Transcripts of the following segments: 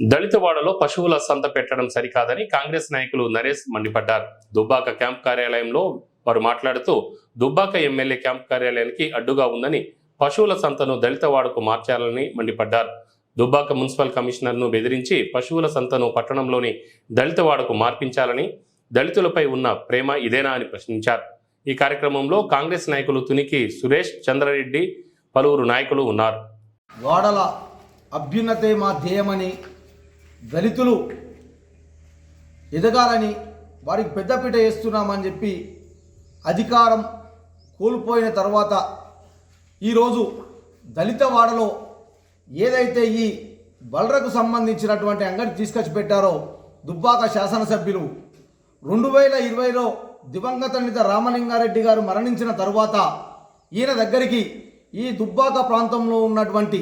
దళితవాడలో పశువుల సంత పెట్టడం సరికాదని కాంగ్రెస్ నాయకులు నరేష్ మండిపడ్డారు. దుబ్బాక క్యాంప్ కార్యాలయంలో వారు మాట్లాడుతూ దుబ్బాక ఎమ్మెల్యే క్యాంప్ కార్యాలయానికి అడ్డుగా ఉందని పశువుల సంతను దళితవాడకు మార్చాలని మండిపడ్డారు. దుబ్బాక మున్సిపల్ కమిషనర్ను బెదిరించి పశువుల సంతను పట్టణంలోని దళితవాడకు మార్పించాలని దళితులపై ఉన్న ప్రేమ ఇదేనా అని ప్రశ్నించారు. ఈ కార్యక్రమంలో కాంగ్రెస్ నాయకులు తునికి సురేష్ చంద్రారెడ్డి పలువురు నాయకులు ఉన్నారు. వాడల అభ్యున్నతే మా ధ్యేయమని దళితులు ఎదగాలని వారికి పెద్దపీట వేస్తున్నామని చెప్పి అధికారం కోల్పోయిన తర్వాత ఈరోజు దళిత వాడలో ఏదైతే ఈ బలరకు సంబంధించినటువంటి అంగడి తీసుకొచ్చి పెట్టారో దుబ్బాక శాసనసభ్యులు రెండు వేల ఇరవైలో దివంగత నేత రామలింగారెడ్డి గారు మరణించిన తరువాత ఈయన దగ్గరికి ఈ దుబ్బాక ప్రాంతంలో ఉన్నటువంటి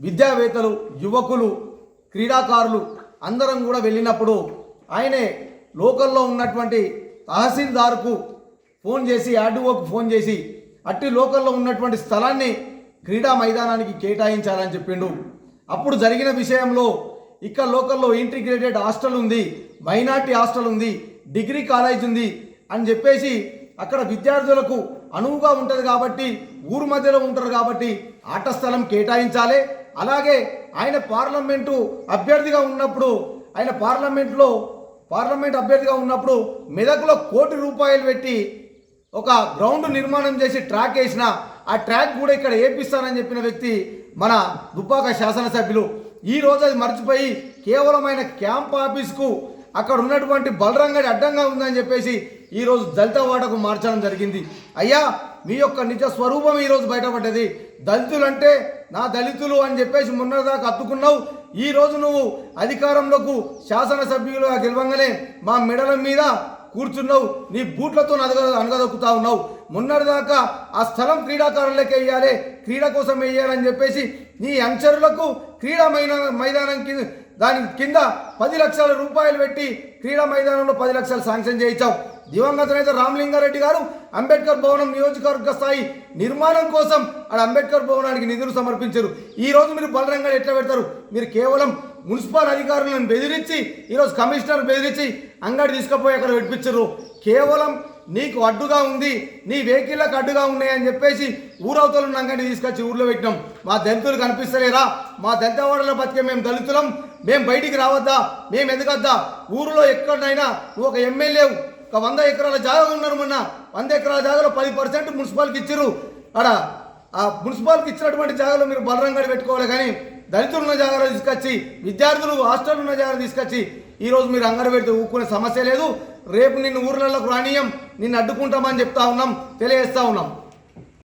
విద్యావేత్తలు యువకులు క్రీడాకారులు అందరం కూడా వెళ్ళినప్పుడు ఆయనే లోకల్లో ఉన్నటువంటి తహసీల్దార్కు ఫోన్ చేసి ఆర్డీఓకు ఫోన్ చేసి అట్టి లోకల్లో ఉన్నటువంటి స్థలాన్ని క్రీడా మైదానానికి కేటాయించాలని చెప్పిండు. అప్పుడు జరిగిన విషయంలో ఇక్కడ లోకల్లో ఇంటిగ్రేటెడ్ హాస్టల్ ఉంది మైనార్టీ హాస్టల్ ఉంది డిగ్రీ కాలేజ్ ఉంది అని చెప్పేసి అక్కడ విద్యార్థులకు అనువుగా ఉంటుంది కాబట్టి ఊరు మధ్యలో ఉంటారు కాబట్టి ఆట స్థలం కేటాయించాలి. అలాగే ఆయన పార్లమెంటు అభ్యర్థిగా ఉన్నప్పుడు ఆయన పార్లమెంట్లో పార్లమెంట్ అభ్యర్థిగా ఉన్నప్పుడు మెదకులో కోటి రూపాయలు పెట్టి ఒక గ్రౌండ్ నిర్మాణం చేసి ట్రాక్ వేసిన ఆ ట్రాక్ కూడా ఇక్కడ వేపిస్తానని చెప్పిన వ్యక్తి మన దుబ్బాక శాసనసభ్యులు. ఈ రోజు అది మర్చిపోయి కేవలమైన క్యాంప్ ఆఫీస్కు అక్కడ ఉన్నటువంటి బలరంగడి అడ్డంగా ఉందని చెప్పేసి ఈరోజు దళిత వాటకు మార్చడం జరిగింది. అయ్యా మీ యొక్క నిజ స్వరూపం ఈరోజు బయటపడ్డది. దళితులు అంటే నా దళితులు అని చెప్పేసి మొన్నదాకా అత్తుకున్నావు. ఈ రోజు నువ్వు అధికారంలోకి శాసనసభ్యులుగా గెలవంగానే మా మెడల మీద కూర్చున్నావు. నీ బూట్లతో అనగ అనగదొక్కుతా ఉన్నావు. మొన్నటిదాకా ఆ స్థలం క్రీడాకారులకే వేయాలి క్రీడ కోసం వేయాలని చెప్పేసి నీ అంచరులకు క్రీడా మైదానం మైదానం కింద దాని కింద పది లక్షల రూపాయలు పెట్టి క్రీడా మైదానంలో పది లక్షలు శాంక్షన్ చేయించాం. దివంగత నేత రామలింగారెడ్డి గారు అంబేద్కర్ భవనం నియోజకవర్గ స్థాయి నిర్మాణం కోసం ఆడ అంబేద్కర్ భవనానికి నిధులు సమర్పించారు. ఈ రోజు మీరు బలరంగా ఎట్లా పెడతారు? మీరు కేవలం మున్సిపల్ అధికారులను బెదిరించి ఈరోజు కమిషనర్ బెదిరించి అంగడి తీసుకుపోయి అక్కడ పెట్టించారు. కేవలం నీకు అడ్డుగా ఉంది నీ వెహికల్లకు అడ్డుగా ఉన్నాయని చెప్పేసి ఊరవతలు ఉన్న తీసుకొచ్చి ఊర్లో పెట్టినాం. మా దళితులు కనిపిస్తలేరా? మా దళితవాడలో బతికే మేము దళితులం. మేము బయటికి రావద్దా? మేము ఎదగద్దా? ఊరిలో ఎక్కడైనా నువ్వు ఒక ఎమ్మెల్యే ఒక వంద ఎకరాల జాగా ఉన్నారు మొన్న. వంద ఎకరాల జాగాలో పది పర్సెంట్ మున్సిపాలిటీకి ఇచ్చిర్రు. అక్కడ ఆ మున్సిపాల్కి ఇచ్చినటువంటి జాగాలో మీరు బలరంగాడి పెట్టుకోవాలి కానీ దళితులు ఉన్న జాగాలో తీసుకొచ్చి విద్యార్థులు హాస్టల్ ఉన్న జాగాలో తీసుకొచ్చి ఈరోజు మీరు అంగడి పెడితే ఊక్కునే సమస్య లేదు. రేపు నిన్ను ఊర్లలోకి రానియం నిన్ను అడ్డుకుంటామని చెప్తా ఉన్నాం తెలియజేస్తా ఉన్నాం.